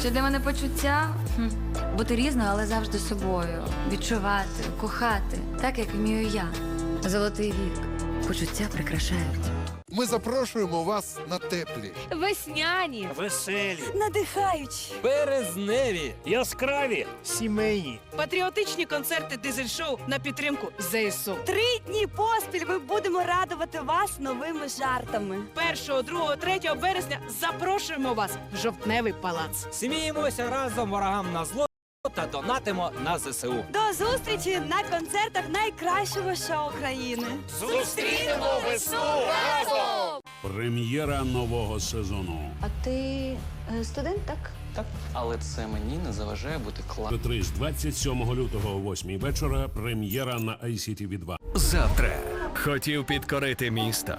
Що для мене почуття? Хм. Бути різною, але завжди собою. Відчувати, кохати, так як вмію я. Золотий вік. Почуття прикрашають. Ми запрошуємо вас на теплі. Весняні, Веселі, надихаючі, березневі, яскраві, сімейні. Патріотичні концерти дизель-шоу на підтримку ЗСУ. три дні поспіль ми будемо радувати вас новими жартами. 1, 2, 3 березня запрошуємо вас в жовтневий палац. Сміємося разом ворогам на зло та донатимо на ЗСУ. До зустрічі на концертах найкращого шоу країни. Зустрінемо весну разом! Прем'єра нового сезону. А ти е, студент, так? Так, але це мені не заважає бути класним. Петриш 27 лютого о 8 вечора. Прем'єра на ICTV 2 Завтра хотів підкорити місто,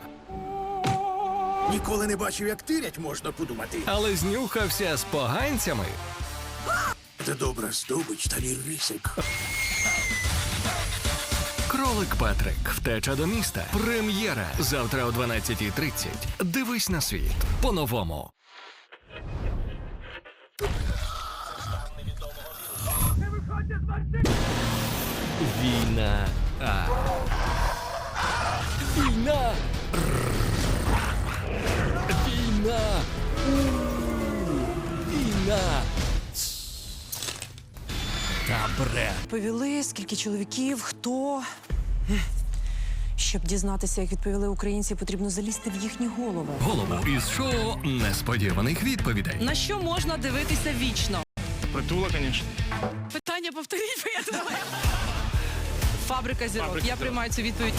Ніколи не бачив, як тирять, можна подумати. але знюхався з поганцями. Це добра здобич та мій рисик. Кролик Патрик. Втеча до міста. Прем'єра. Завтра о 12.30. Дивись на світ. По-новому. Війна. А. Війна. Війна. Війна. Бред. Відповіли, скільки чоловіків, хто. Щоб дізнатися, як відповіли українці, потрібно залізти в їхні голови. Голову із шоу несподіваних відповідей. На що можна дивитися вічно? Притула, звісно. Питання повторіть, бо я думаю. Фабрика зірок. Я приймаю цю відповідь.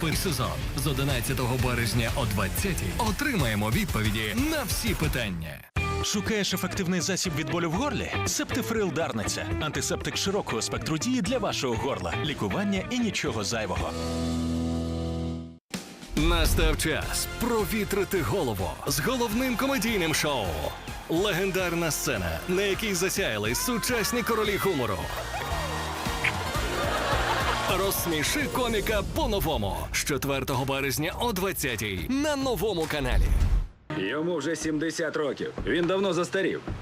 Перший сезон з 11 березня о 20 отримаємо відповіді на всі питання. Шукаєш ефективний засіб від болю в горлі? Септифрил Дарниця. Антисептик широкого спектру дії для вашого горла. Лікування і нічого зайвого. Настав час провітрити голову з головним комедійним шоу. Легендарна сцена, на якій засяяли сучасні королі гумору. Розсміши коміка по-новому з 4 березня о 20 на новому каналі. Йому вже 70 років. Він давно застарів.